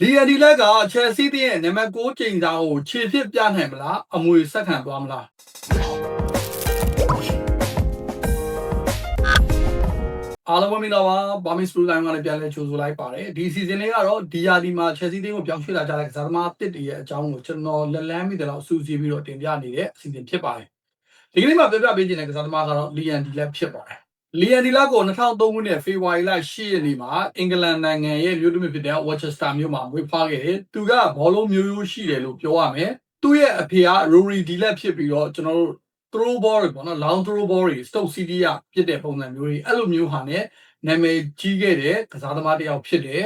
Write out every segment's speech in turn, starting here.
ဒီအဒီလက်ကချယ်ဆီးတဲ့နံပါတ်6ချိန်စာကိုခြေဖြစ်ပြနိုင်မလားအမွေဆက်ခံသွားမလားအားလုံးပဲမင်္ဂလာပါဘာမစ်စပူတိုင်းကလည်းပြန်လည်ကြိုဆိုလိုက်ပါတယ်ဒီ season လေးကတော့ဒီယာဒီမှာချယ်ဆီတင်းကိုပြောင်းရွှေ့လာကြတဲ့ကစားသမားတစ်တည်းရဲ့အကြောင်းကိုကျွန်တော်လက်လန်းမိတယ်လို့စူးစီးပြီးတော့တင်ပြနေတဲ့အစီအစဉ်ဖြစ်ပါတယ်ဒီကနေ့မှာပြပြပေးခြင်းတဲ့ကစားသမားကတော့လီယန်ဒီလက်ဖြစ်ပါတယ် လီယန်ဒီလက်ကို2003ခုနှစ်ဖေဖော်ဝါရီလ10ရက်နေ့မှာအင်္ဂလန်နိုင်ငံရဲ့မြို့တစ်မြို့ဖြစ်တဲ့ Worcester မြို့မှာမွေးဖွားခဲ့တယ်သူကဘောလုံးမျိုးရိုးရှိတယ်လို့ပြောရမယ်သူ့ရဲ့အဖေက Rory ဒီလက်ဖြစ်ပြီးတော့ကျွန်တော်တို့ throw ball တွေပေါ့နော် long throw ball တွေ Stoke City ကပြစ်တဲ့ပုံစံမျိုးတွေအဲ့လိုမျိုးဟာနဲ့နာမည်ကြီးခဲ့တဲ့ကစားသမားတစ်ယောက်ဖြစ်တယ်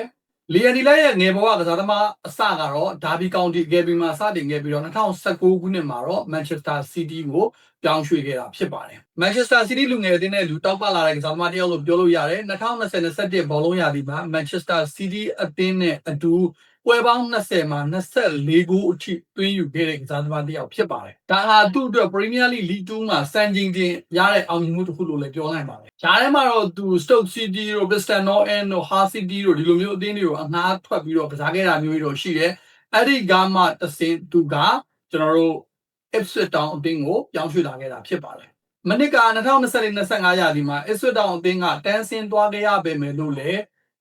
လီယန်ဒီလက်ရဲ့ငယ်ဘဝကစားသမားအစကတော့ဒါဘီကောင်တီဂယ်ဘီမှာစတင်ခဲ့ပြီးတော့2019ခုနှစ်မှာတော့ Manchester City ကိုပြောင်းရွှေ့ခဲ့တာဖြစ်ပါတယ်။ Manchester City လူငယ်အသင်းနဲ့လူတောက်ပလာတဲ့ကစားသမားတစ်ယောက်လို့ပြောလို့ရတယ်။2020-21ဘောလုံးရာသီမှာ Manchester City အသင်းနဲ့အတူ ပွဲပေါင်း20မှာ24ဂိုးအထိသွင်းယူခဲ့တဲ့ကစားသမားတစ်ယောက်ဖြစ်ပါတယ်။ဒါဟာသူ့အတွက် Premier League League 2မှာစံချိန်တင်ရတဲ့အောင်မြင်မှုတစ်ခုလို့လည်းပြောနိုင်ပါတယ်။ဂျားထဲမှာတော့သူ Stoke City တို့ Bristol North တို့ Hull City တို့ဒီလိုမျိုးအသင်းတွေကိုအငှားထွက်ပြီးတော့ကစားခဲ့တာမျိုးတွေတော့ရှိတယ်။အဲ့ဒီကမှတစင်သူကကျွန်တော်တို့ Ipswich Town အသင်းကိုပြောင်းရွှေ့လာခဲ့တာဖြစ်ပါတယ်။မနစ်က2024-25ရာသီမှာ Ipswich Town အသင်းကတန်းဆင်းသွားခဲ့ရပေမဲ့လို့လည်း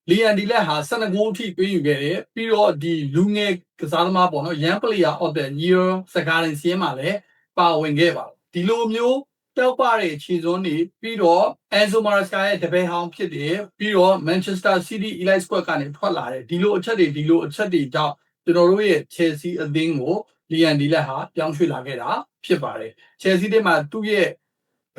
လီယန်ဒီလက်ဟာ12ဂိုးအထိပေးယူခဲ့တယ်ပြီးတော့ဒီလူငယ်ကစားသမားပေါ့နော် young player of the year စကားရင်စီးမှာလည်းပါဝင်ခဲ့ပါဒီလိုမျိုးတောက်ပတဲ့ခြေစွန်းတွေပြီးတော့ Enzo Maresca ရဲ့တပည့်ဟောင်းဖြစ်တယ်ပြီးတော့ Manchester City Elite Squad ကနေထွက်လာတယ်ဒီလိုအချက်တွေဒီလိုအချက်တွေကြောင့်ကျွန်တော်တို့ရဲ့ Chelsea အသင်းကိုလီယန်ဒီလက်ဟာပြောင်းရွှေ့လာခဲ့တာဖြစ်ပါတယ် Chelsea တဲ့မှာသူ့ရဲ့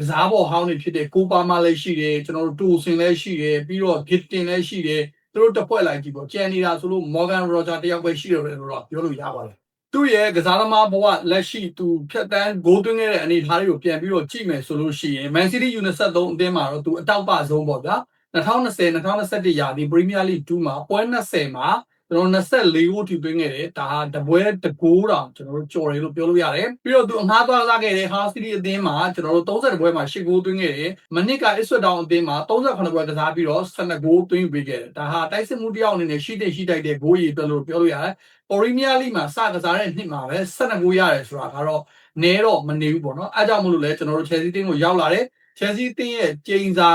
ကစားပေါ်ဟောင်းတွေဖြစ်တဲ့ကိုပါမာလည်းရှိတယ်ကျွန်တော်တို့တူဆင်လည်းရှိတယ်ပြီးတော့ Gittin လည်းရှိတယ်သူတို့တစ်ဖွဲ့လိုက်ကြည့်ပေါ့ကျန်နေတာဆိုလို့ Morgan Roger တယောက်ပဲရှိတယ်လို့တော့ပြောလို့ရပါတယ်သူ့ရဲ့ကစားသမားဘဝလက်ရှိသူဖြတ်တန်းဂိုးသွင်းခဲ့တဲ့အနေအထားတွေကိုပြန်ပြီးတော့ကြည့်မယ်ဆိုလို့ရှိရင် Man City U23 အသင်းမှာတော့သူအတောက်ပဆုံးပေါ့ဗျာ2020 2021ရာသီ Premier League 2မှာပွဲ20မှာ ကျွန်တော်24ဂိုးထိသွင်းခဲ့တယ်ဒါဟာတပွဲတကိုးတောင်ကျွန်တော်တို့ကြော်တယ်လို့ပြောလို့ရတယ်ပြီးတော့သူအငှားသွားစားခဲ့တဲ့ Hull City အသင်းမှာကျွန်တော်တို့30ပွဲမှာ10ဂိုးသွင်းခဲ့တယ်မနစ်က Ipswich Town အသင်းမှာ38ပွဲကစားပြီးတော့12ဂိုးသွင်းပေးခဲ့တယ်ဒါဟာတိုက်စစ်မှုတစ်ယောက်အနေနဲ့ရှိတဲ့ရှိတိုက်တဲ့ဂိုးရည်အတွက်လို့ပြောလို့ရတယ် Premier League မှာစကစားတဲ့နှစ်မှာပဲ12ဂိုးရတယ်ဆိုတာကတော့နဲတော့မနေဘူးပေါ့နော်အဲကြောင့်မလို့လဲကျွန်တော်တို့ Chelsea တင်းကိုရောက်လာတယ် Chelsea တင်းရဲ့ကျိန်စာ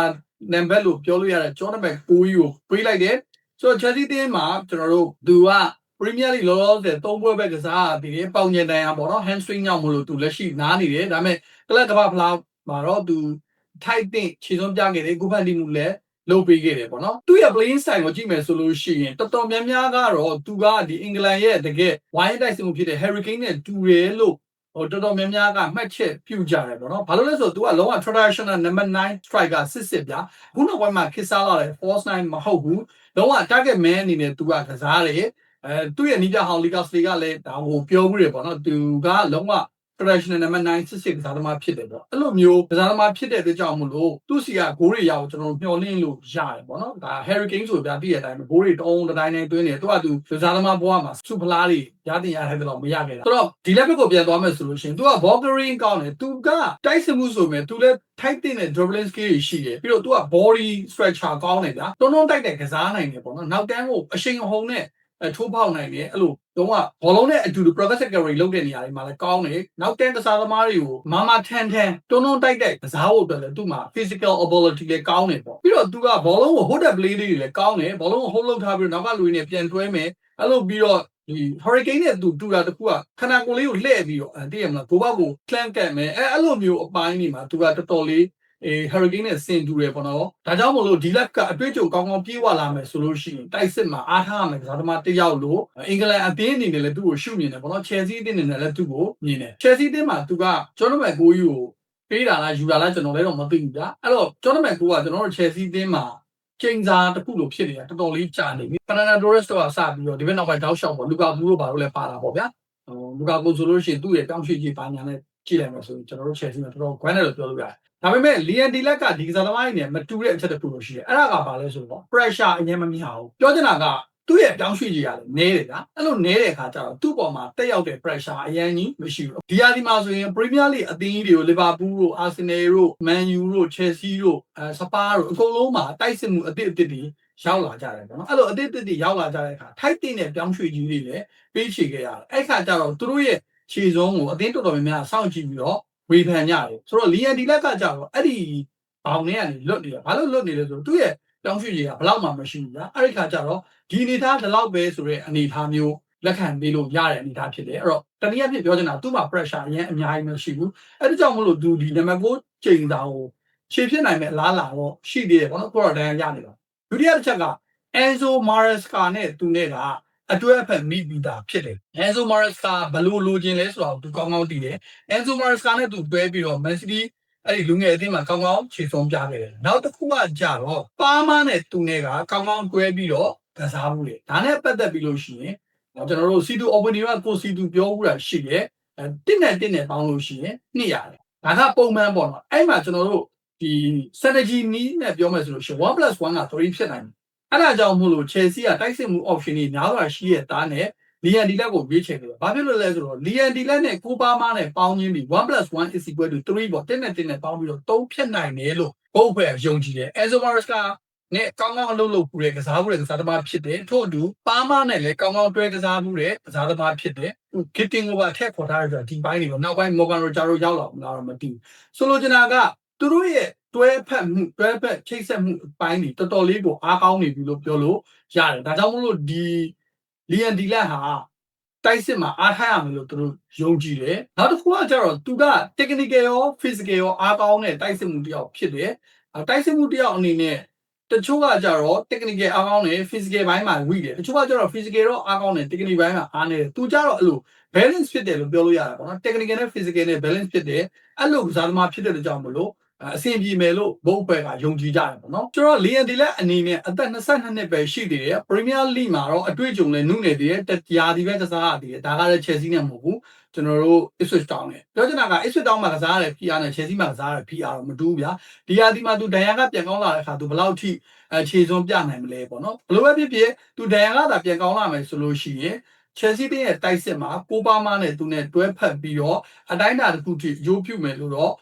နံပါတ်လို့ပြောလို့ရတဲ့ John Nambet 9ကြီးကိုပေးလိုက်တယ် ဆိုတော့ Chelsea တင်းမှာကျွန်တော်တို့သူက Premier League လောလောဆယ်သုံးပွဲပဲကစားပြီးတယ်ပေါင်ညင်တန်အောင်ပေါ့နော် hamstring ကြောင့်မလို့သူလက်ရှိနားနေတယ်ဒါပေမဲ့ကလပ်ကမ္ဘာဖလားမှာတော့သူထိုက်တဲ့ခြေစွမ်းပြခဲ့တယ်ကိုဖန်တီမှုလည်းလုပ်ပေးခဲ့တယ်ပေါ့နော်သူ့ရဲ့ playing style ကိုကြည့်မယ်ဆိုလို့ရှိရင်တော်တော်များများကတော့သူကဒီအင်္ဂလန်ရဲ့တကယ်ဝိုင်းတိုက်စစ်မှုဖြစ်တဲ့ Hurricane နဲ့တူတယ်လို့ ဟိုတော်တော်များများကမှတ်ချက်ပြုကြတယ်ပေါ့နော်ဘာလို့လဲဆိုတော့ तू ကလုံးဝ traditional number 9 striker စစ်စစ်ပြခုနောက်ပိုင်းမှာခစ်စားလာတဲ့ false 9မဟုတ်ဘူးလုံးဝ target man အနေနဲ့ तू ကကစားတယ်အဲသူ့ရဲ့နီးပြဟောင်းလီကာစလီကလည်းဒါဟိုပြောမှုတွေပေါ့နော်သူကလုံးဝ traditional number 9စစ်စစ်ကစားသမားဖြစ်တယ်ပေါ့အဲ့လိုမျိုးကစားသမားဖြစ်တဲ့အတွက်ကြောင့်မလို့သူ့စီကဂိုးတွေရအောင်ကျွန်တော်တို့မျှော်လင့်လို့ရတယ်ပေါ့နော်ဒါ Hurricane ဆိုပြပြတဲ့အတိုင်းပဲဂိုးတွေတုံးတိုင်းတိုင်းတွင်းနေသူကသူကစားသမားဘဝမှာစုဖလားတွေရတင်ရတဲ့တော့မရခဲ့တာဆိုတော့ဒီ level ကိုပြန်သွားမယ်ဆိုလို့ရှိရင်သူက ball carrying ကောင်းတယ်သူကတိုက်စစ်မှုဆိုပေမဲ့သူလည်း tight တဲ့ dribbling skill တွေရှိတယ်ပြီးတော့သူက body structure ကောင်းတယ်ဗျာတွန်းတွန်းတိုက်တဲ့ကစားနိုင်တယ်ပေါ့နော်နောက်တန်းကိုအရှိန်အဟုန်နဲ့အ ထိုးပေါက်နိုင်တယ်အဲ့လိုတော့ဘောလုံးနဲ့အတူတူ progressive carry လုပ်တဲ့နေရာတွေမှာလည်းကောင်းတယ်နောက်တန်းကစားသမားတွေကိုမာမာထန်ထန်တွန်းတွန်းတိုက်တဲ့ကစားဖို့အတွက်လည်းသူ့မှာ physical ability လည်းကောင်းတယ်ပေါ့ပြီးတော့သူကဘောလုံးကို hold up play တွေလည်းကောင်းတယ်ဘောလုံးကို hold လုပ်ထားပြီးတော့နောက်ကလူတွေနဲ့ပြန်တွဲမယ်အဲ့လိုပြီးတော့ဒီ hurricane နဲ့သူတူတာတခုကခန္ဓာကိုယ်လေးကိုလှည့်ပြီးတော့အဲတည်ရမလားကိုဘောက်ကို clank ကတ်မယ်အဲအဲ့လိုမျိုးအပိုင်းတွေမှာသူကတော်တော်လေး အေး hurricane နဲ့ဆင်တူတယ်ပေါ့နော်ဒါကြောင့်မလို့ဒီလက်ကအတွေ့အကြုံကောင်းကောင်းပြေးဝလာမယ်ဆိုလို့ရှိရင်တိုက်စစ်မှာအားထားရမယ်ကစားသမားတစ်ယောက်လို့အင်္ဂလန်အသင်းအနေနဲ့လည်းသူ့ကိုရှုမြင်တယ်ပေါ့နော် Chelsea အသင်းအနေနဲ့လည်းသူ့ကိုမြင်တယ် Chelsea အသင်းမှာသူကကျွန်တော်မဲ့ကိုကြီးကိုပေးတာလားယူတာလားကျွန်တော်လည်းတော့မသိဘူးဗျာအဲ့တော့ကျွန်တော်မဲ့ကိုကကျွန်တော်တို့ Chelsea အသင်းမှာချိန်စာတစ်ခုလိုဖြစ်နေတာတော်တော်လေးကြာနေပြီဖာနာဒိုရက်စ်တော့စပြီးတော့ဒီဘက်နောက်ပိုင်းတောက်လျှောက်ပေါ့လူကာကူတို့ဘာလို့လဲပါတာပေါ့ဗျာဟိုလူကာကူဆိုလို့ရှိရင်သူ့ရဲ့တောင်းရွှေ့ကြီးပါညာနဲ့ကြည့်လိုက်မယ်ဆိုရင်ကျွန်တော်တို့ Chelsea မှာတော်တော် grand တယ်လို့ပြောလို့ရတယ် ဒါပေမဲ့လီယန်ဒီလက်ကဒီကစားသမားတွေနဲ့မတူတဲ့အချက်တစ်ခုလို့ရှိတယ်အဲ့ဒါကဘာလဲဆိုတော့ pressure အရင်မမြင်အောင်ပြောချင်တာကသူ့ရဲ့တောင်းရွှေ့ကြီးရတယ်နဲတယ်ဗျာအဲ့လိုနဲတဲ့အခါကျတော့သူ့ပေါ်မှာတက်ရောက်တဲ့ pressure အရင်ကြီးမရှိဘူးဒီဟာဒီမှာဆိုရင် Premier League အသင်းကြီးတွေကို Liverpool တို့ Arsenal တို့ Man U တို့ Chelsea တို့အဲ Spurs တို့အကုန်လုံးမှာတိုက်စစ်မှုအသစ်အသစ်တွေရောက်လာကြတယ်ပေါ့နော်အဲ့လိုအသစ်တစ်တွေရောက်လာကြတဲ့အခါထိုက်တဲ့နဲ့ပြောင်းရွှေ့ကြီးတွေလည်းပေးချေခဲ့ရတယ်အဲ့ခါကျတော့သူတို့ရဲ့ခြေစုံးကိုအသင်းတော်တော်များများစောင့်ကြည့်ပြီးတော့ ဝေဖန်ကြတယ်ဆိုတော့လီယန်ဒီလက်ကကြတော့အဲ့ဒီဘောင်ထဲကနေလွတ်နေတာဘာလို့လွတ်နေလဲဆိုတော့သူ့ရဲ့ပြောင်းရွှေ့ကြီးကဘလောက်မှမရှိဘူးလားအဲ့ဒီခါကျတော့ဒီအနေထားဒီလောက်ပဲဆိုတဲ့အနေထားမျိုးလက်ခံပေးလို့ရတဲ့အနေအထားဖြစ်တယ်အဲ့တော့တနည်းအားဖြင့်ပြောချင်တာသူ့မှာ pressure အရင်အများကြီးမရှိဘူးအဲ့ဒါကြောင့်မလို့သူဒီနံပါတ်4ချိန်တာကိုခြေဖြစ်နိုင်မဲ့အလားလာတော့ရှိသေးတယ်ပေါ့နော်ကိုရော်ဒန်ရနေတာဒုတိယတစ်ချက်က Enzo Maresca နဲ့သူနဲ့က အတွဲအဖက်မိပြီးသားဖြစ်တယ် Enzo Maresca ဘယ်လိုလိုချင်လဲဆိုတော့သူကောင်းကောင်းသိတယ် Enzo Maresca နဲ့သူတွဲပြီးတော့ Man City အဲ့ဒီလူငယ်အသင်းမှာကောင်းကောင်းခြေဆုံးပြခဲ့တယ်နောက်တစ်ခုကကြတော့ပါမနဲ့သူနဲ့ကကောင်းကောင်းတွဲပြီးတော့ကစားမှုလေဒါနဲ့ပတ်သက်ပြီးလို့ရှိရင်ကျွန်တော်တို့ C2 Open ကကို C2 ပြောဦးတာရှိတယ်အဲတစ်နဲ့တစ်နဲ့ပေါင်းလို့ရှိရင်နှစ်ရတယ်ဒါကပုံမှန်ပေါ့နော်အဲ့မှာကျွန်တော်တို့ဒီ strategy နီးနဲ့ပြောမယ်ဆိုလို့ရှိရင်1 1က3ဖြစ်နိုင်တယ် အဲ့ဒါကြောင့်မို့လို့ Chelsea ကတိုက်စစ်မှု option တွေများစွာရှိရဲ့တားနဲ့လီယန်ဒီလက်ကိုရွေးချယ်တယ်။ဘာဖြစ်လို့လဲဆိုတော့လီယန်ဒီလက်နဲ့ကိုပါမာနဲ့ပေါင်းခြင်းပြီး1 1 is equal to 3ပေါ့တင်းနဲ့တင်းနဲ့ပေါင်းပြီးတော့3ဖြစ်နိုင်တယ်လို့ဘုတ်ဖွဲ့ယုံကြည်တယ်။ Enzo Maresca နဲ့ကောင်းကောင်းအလုပ်လုပ်ပူတဲ့ကစားမှုတဲ့ကစားသမားဖြစ်တယ်။ထို့အတူပါမာနဲ့လည်းကောင်းကောင်းတွဲကစားမှုတဲ့ကစားသမားဖြစ်တယ်။ Gitting over ထက်ခေါ်ထားရဆိုဒီပိုင်းတွေပေါ့နောက်ပိုင်း Morgan Rogero ရောက်လာမလားတော့မသိဘူး။ဆိုလိုချင်တာကသူတို့ရဲ့ တွဲဖက်မှုတွဲဖက်ချိတ်ဆက်မှုအပိုင်းတွေတော်တော်လေးကိုအားကောင်းနေပြီလို့ပြောလို့ရတယ်ဒါကြောင့်မလို့ဒီလီယန်ဒီလက်ဟာတိုက်စစ်မှာအားထားရမယ်လို့သူတို့ယုံကြည်တယ်နောက်တစ်ခုကကျတော့သူက technical ရော physical ရောအားကောင်းတဲ့တိုက်စစ်မှုတစ်ယောက်ဖြစ်တယ်တိုက်စစ်မှုတစ်ယောက်အနေနဲ့တချို့ကကြတော့ technical အားကောင်းတယ် physical ဘိုင်းမှာဝိတယ်တချို့ကကြတော့ physical တော့အားကောင်းတယ် technical ဘိုင်းမှာအားနေတယ်သူကြတော့အဲ့လို balance ဖြစ်တယ်လို့ပြောလို့ရတာပေါ့နော် technical နဲ့ physical နဲ့ balance ဖြစ်တယ်အဲ့လိုကစားသမားဖြစ်တဲ့ကြောင့်မလို့ အဆင်ပြေမယ်လို့ဘုတ်ဘက်ကယုံကြည်ကြတယ်ပေါ့နော်ကျွန်တော်လီယန်ဒီလက်အနေနဲ့အသက်22နှစ်ပဲရှိသေးတယ်ပရီးမီးယားလိမှာတော့အတွေ့အကြုံလည်းနုနယ်သေးတယ်တရားဒီပဲကစားရသေးတယ်ဒါကလည်း Chelsea နဲ့မဟုတ်ဘူးကျွန်တော်တို့ Ipswich Town နဲ့ပြောချင်တာက Ipswich Town မှာကစားရတဲ့ PR နဲ့ Chelsea မှာကစားရတဲ့ PR တော့မတူဘူးဗျာဒီယာဒီမှာသူဒန်ယာကပြန်ကောင်းလာတဲ့အခါသူဘယ်လောက်ထိအခြေစွန်းပြနိုင်မလဲပေါ့နော်ဘယ်လိုပဲဖြစ်ဖြစ်သူဒန်ယာကသာပြန်ကောင်းလာမယ်ဆိုလို့ရှိရင် Chelsea တင်းရဲ့တိုက်စစ်မှာကိုပါမာနဲ့သူနဲ့တွဲဖက်ပြီးတော့အတိုင်းအတာတစ်ခုထိရိုးပြုမယ်လို့တော့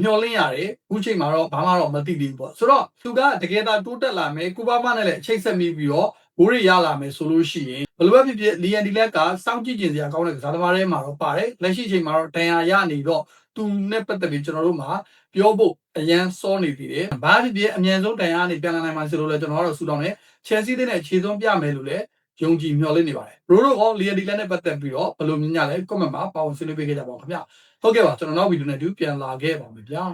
မျောလင်းရတယ်အခုချိန်မှာတော့ဘာမှတော့မသိသေးဘူးပေါ့ဆိုတော့သူကတကယ်သာတိုးတက်လာမယ်ကိုပါမနဲ့လည်းအချိတ်ဆက်မိပြီးတော့ဘိုးရရလာမယ်ဆိုလို့ရှိရင်ဘယ်လိုပဲဖြစ်ဖြစ်လီယန်ဒီလက်ကစောင့်ကြည့်ကျင်စရာကောင်းတဲ့ကစားသမားတွေမှာတော့ပါတယ်လက်ရှိချိန်မှာတော့ဒဏ်ရာရနေတော့သူနဲ့ပတ်သက်ပြီးကျွန်တော်တို့မှာပြောဖို့အရန်စောနေသေးတယ်ဘာဖြစ်ဖြစ်အမြန်ဆုံးဒဏ်ရာနေပြန်လာနိုင်မှာဆိုလို့လည်းကျွန်တော်တို့ဆူတောင်းတယ် Chelsea တဲ့နဲ့ခြေသွန်းပြမယ်လို့လည်းယုံကြည်မျှော်လင့်နေပါတယ်ဘရိုတို့ကောလီယန်ဒီလက်နဲ့ပတ်သက်ပြီးတော့ဘယ်လိုမြင်ကြလဲ comment မှာပါဝင်ဆွေးနွေးပေးကြပါဦးခင်ဗျ ဟုတ်ကဲ့ပါကျွန်တော်နောက်ဗီဒီယိုနဲ့တူပြန်လာခဲ့ပါမယ်ဗျာ